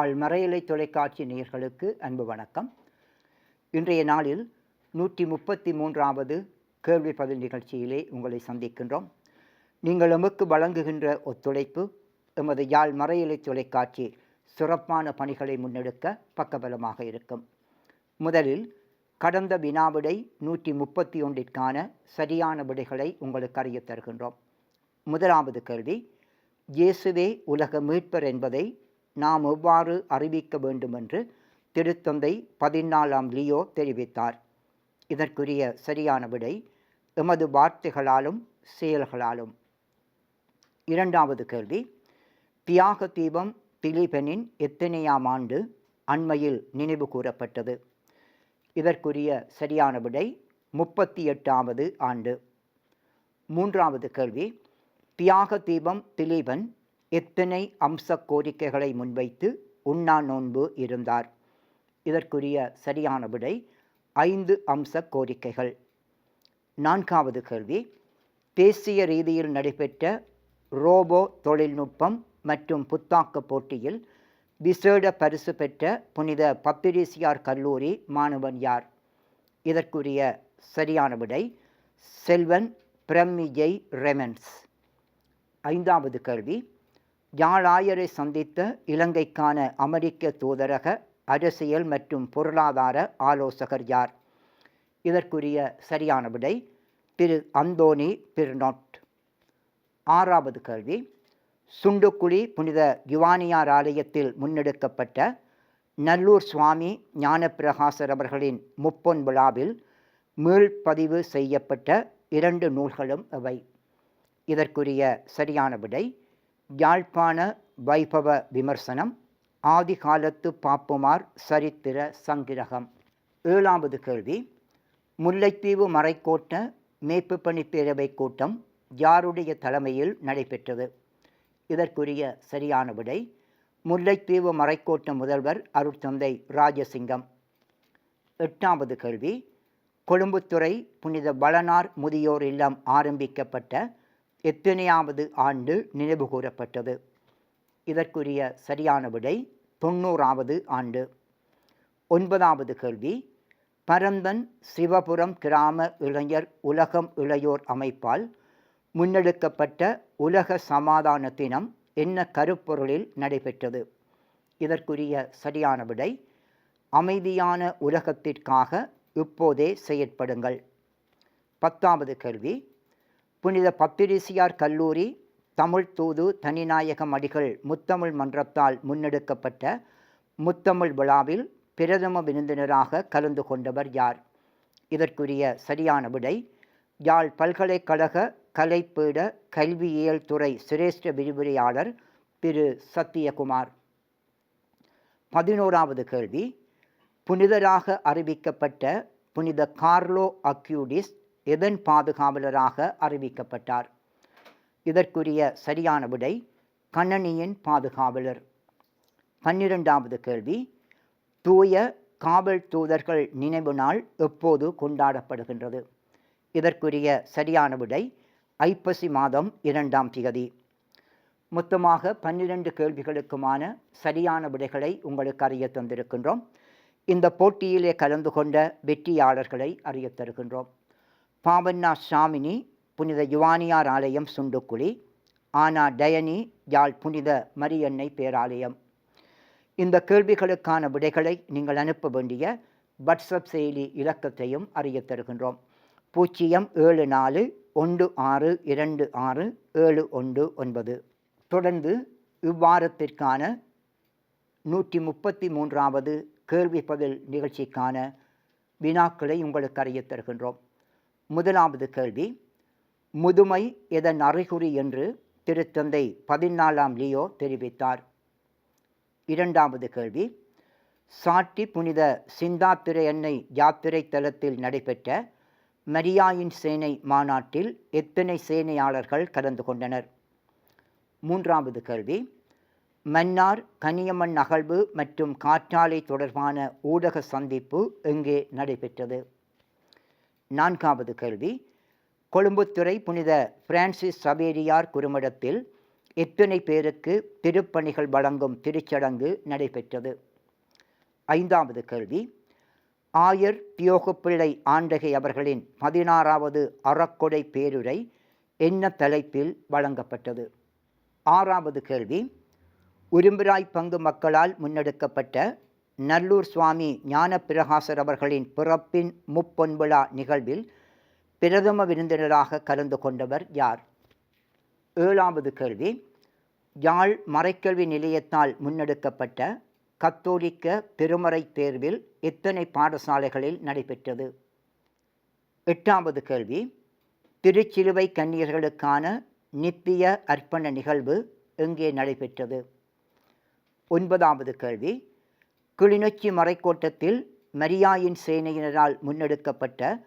யாழ் மறையலை தொலைக்காட்சி நேயர்களுக்கு அன்பு வணக்கம். இன்றைய நாளில் நூற்றி முப்பத்தி மூன்றாவது கேள்வி பதில் நிகழ்ச்சியிலே உங்களை சந்திக்கின்றோம். நீங்கள் எமக்கு வழங்குகின்ற ஒத்துழைப்பு எமது யாழ் மறையலை தொலைக்காட்சி சிறப்பான பணிகளை முன்னெடுக்க பக்கபலமாக இருக்கும். முதலில் கடந்த வினாவிடை நூற்றி முப்பத்தி ஒன்றிற்கான சரியான விடைகளை உங்களுக்கு அறியத் தருகின்றோம் முதலாவது கேள்வி இயேசுவே உலக மீட்பர் என்பதை நாம் எவ்வாறு அறிவிக்க வேண்டுமென்று திருத்தந்தை பதினாலாம் லியோ தெரிவித்தார். இதற்குரிய சரியான விடை எமது வார்த்தைகளாலும் செயல்களாலும். இரண்டாவது கேள்வி. தியாக தீபம் திலீபனின் எத்தனையாம் ஆண்டு அண்மையில் நினைவு கூறப்பட்டது? இதற்குரிய சரியான விடை முப்பத்தி எட்டாவது ஆண்டு. மூன்றாவது கேள்வி. தியாக தீபம் திலீபன் எத்தனை அம்ச கோரிக்கைகளை முன்வைத்து உண்ணா நோன்பு இருந்தார்? இதற்குரிய சரியான விடை ஐந்து அம்ச கோரிக்கைகள். நான்காவது கேள்வி. தேசிய ரீதியில் நடைபெற்ற ரோபோ தொழில்நுட்பம் மற்றும் புத்தாக்க போட்டியில் விசேட பரிசு பெற்ற புனித பப்பிரிசியார் கல்லூரி மாணவன் யார்? இதற்குரிய சரியான விடை செல்வன் பிரமிஜெய் ரெமன்ஸ். ஐந்தாவது கேள்வி. யாழாயரை சந்தித்த இலங்கைக்கான அமெரிக்க தூதரக அரசியல் மற்றும் பொருளாதார ஆலோசகர் யார்? இதற்குரிய சரியான விடை திரு. அந்தோனி பிர்னோட். ஆறாவது கேள்வி. சுண்டுக்குழி புனித யுவானியார் ஆலயத்தில் முன்னெடுக்கப்பட்ட நல்லூர் சுவாமி ஞானப்பிரகாசர் அவர்களின் முப்பொன் விழாவில் மீள்பதிவு செய்யப்பட்ட இரண்டு நூல்களும் அவை இதற்குரிய சரியான விடை யாழ்ப்பாண வைபவ விமர்சனம் ஆதிகாலத்து பாப்புமார் சரித்திர சங்கிரகம். ஏழாவது கேள்வி. முல்லைத்தீவு மறைக்கோட்ட மேய்ப்பு பணி பேரவை கூட்டம் யாருடைய தலைமையில் நடைபெற்றது? இதற்குரிய சரியான விடை முல்லைத்தீவு மறைக்கோட்ட முதல்வர் அருட்தந்தை ராஜசிங்கம். எட்டாவது கேள்வி. கொழும்புத்துறை புனித பலனார் முதியோர் இல்லம் ஆரம்பிக்கப்பட்ட எத்தனையாவது ஆண்டு நினைவு கூறப்பட்டது. இதற்குரிய சரியான விடை தொண்ணூறாவது ஆண்டு. ஒன்பதாவது கேள்வி பரந்தன் சிவபுரம் கிராம இளைஞர் உலகம் இளையோர் அமைப்பால் முன்னெடுக்கப்பட்ட உலக சமாதான தினம் என்ன கருப்பொருளில் நடைபெற்றது? இதற்குரிய சரியான விடை அமைதியான உலகத்திற்காக இப்போதே செயற்படுங்கள். பத்தாவது கேள்வி புனித பப்பிரிசியார் கல்லூரி தமிழ் தூது தனிநாயகம் அடிகள் முத்தமிழ் மன்றத்தால் முன்னெடுக்கப்பட்ட முத்தமிழ் விழாவில் பிரதம விருந்தினராக கலந்து கொண்டவர் யார்? இதற்குரிய சரியான விடை யாழ் பல்கலைக்கழக கலைப்பீட கல்வியியல் துறை சிரேஷ்ட விரிவுரையாளர் திரு. சத்தியகுமார் பதினோராவது கேள்வி புனிதராக அறிவிக்கப்பட்ட புனித கார்லோ அக்யூடிஸ் எதன் பாதுகாவலராக அறிவிக்கப்பட்டார்? இதற்குரிய சரியான விடை கண்ணனியின் பாதுகாவலர். பன்னிரெண்டாவது கேள்வி தூய காவல் தூதர்கள் நினைவு நாள் எப்போது கொண்டாடப்படுகின்றது? இதற்குரிய சரியான விடை ஐப்பசி மாதம் இரண்டாம் திகதி. மொத்தமாக பன்னிரண்டு கேள்விகளுக்குமான சரியான விடைகளை உங்களுக்கு அறிய தந்திருக்கின்றோம். இந்த போட்டியிலே கலந்து கொண்ட வெற்றியாளர்களை அறிய தருகின்றோம். பாவண்ணா சாமினி புனித யுவானியார் ஆலயம் சுண்டுக்குழி ஆனா டயனி யாழ் புனித மரியன்னை பேராலயம். இந்த கேள்விகளுக்கான விடைகளை நீங்கள் அனுப்ப வேண்டிய வாட்ஸ்அப் செயலி இலக்கத்தையும் அறியத் தருகின்றோம். பூஜ்ஜியம் ஏழு நாலு ஒன்று ஆறு இரண்டு ஆறு ஏழு ஒன்று ஒன்பது. தொடர்ந்து இவ்வாரத்திற்கான நூற்றி முப்பத்தி மூன்றாவது கேள்வி பதில் நிகழ்ச்சிக்கான வினாக்களை உங்களுக்கு அறியத் தருகின்றோம். முதலாவது கேள்வி முதுமை எதன் அறிகுறி என்று திருத்தந்தை பதினாலாம் லியோ தெரிவித்தார். இரண்டாவது கேள்வி சாட்டி புனித சிந்தாத்திரை எண்ணெய் யாத்திரை தலத்தில் நடைபெற்ற மரியாயின் சேனை மாநாட்டில் எத்தனை சேனையாளர்கள் கலந்து கொண்டனர்? மூன்றாவது கேள்வி மன்னார் கனியம்மன் அகழ்வு மற்றும் காற்றாலை தொடர்பான ஊடக சந்திப்பு எங்கே நடைபெற்றது? நான்காவது கேள்வி கொழும்புத்துறை புனித பிரான்சிஸ் சவேரியார் குறுமிடத்தில் எத்தனை பேருக்கு திருப்பணிகள் வழங்கும் திருச்சடங்கு நடைபெற்றது. ஐந்தாவது கேள்வி ஆயர் தியோகப்பிள்ளை ஆண்டகை அவர்களின் பதினாறாவது அறக்கொடை பேருரை என்ன தலைப்பில் வழங்கப்பட்டது? ஆறாவது கேள்வி உரும்பிராய் பங்கு மக்களால் முன்னெடுக்கப்பட்ட நல்லூர் சுவாமி ஞானப்பிரகாசர் அவர்களின் பிறப்பின் முப்பொன்விழா நிகழ்வில் பிரதம விருந்தினராக கலந்து கொண்டவர் யார்? ஏழாவது கேள்வி. யாழ் மறைக்கல்வி நிலையத்தால் முன்னெடுக்கப்பட்ட கத்தோலிக்க பெருமறை தேர்வில் எத்தனை பாடசாலைகளில் நடைபெற்றது? எட்டாவது கேள்வி. திருச்சிலுவை கன்னியர்களுக்கான நித்திய அர்ப்பண நிகழ்வு எங்கே நடைபெற்றது? ஒன்பதாவது கேள்வி. கிளிநொச்சி மறைக்கோட்டத்தில் மரியாயின் சேனையினரால் முன்னெடுக்கப்பட்ட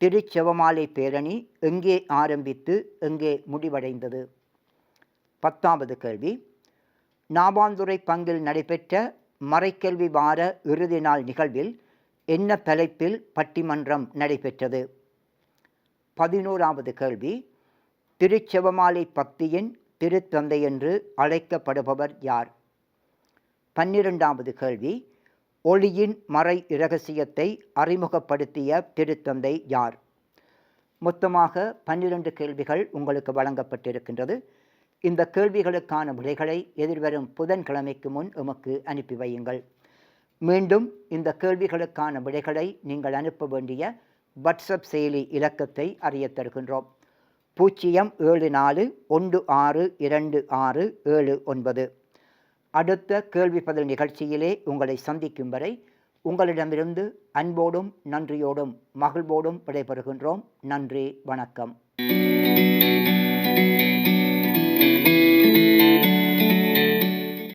திருச்செவமாலை பேரணி எங்கே ஆரம்பித்து எங்கே முடிவடைந்தது? பத்தாவது கேள்வி. நாபாந்துறை பங்கில் நடைபெற்ற மறைக்கல்வி வார இறுதி நாள் நிகழ்வில் என்ன தலைப்பில் பட்டிமன்றம் நடைபெற்றது? பதினோராவது கேள்வி. திருச்செவமாலை பக்தியின் திருத்தந்தை என்று அழைக்கப்படுபவர் யார்? பன்னிரெண்டாவது கேள்வி. ஒளியின் மறை இரகசியத்தை அறிமுகப்படுத்திய திருத்தந்தை யார்? மொத்தமாக பன்னிரண்டு கேள்விகள் உங்களுக்கு வழங்கப்பட்டிருக்கின்றது. இந்த கேள்விகளுக்கான விடைகளை எதிர்வரும் புதன்கிழமைக்கு முன் எமக்கு அனுப்பி வையுங்கள். மீண்டும் இந்த கேள்விகளுக்கான விடைகளை நீங்கள் அனுப்ப வேண்டிய வாட்ஸ்அப் செயலி இலக்கத்தை அறியத் தருகின்றோம். பூஜ்ஜியம் ஏழு நாலு ஒன்று ஆறு இரண்டு ஆறு ஏழு ஒன்பது. அடுத்த கேள்வி பதில் நிகழ்ச்சியிலே உங்களை சந்திக்கும் வரை உங்களிடமிருந்து அன்போடும் நன்றியோடும் மகிழ்வோடும் விடைபெறுகின்றோம். நன்றி வணக்கம்.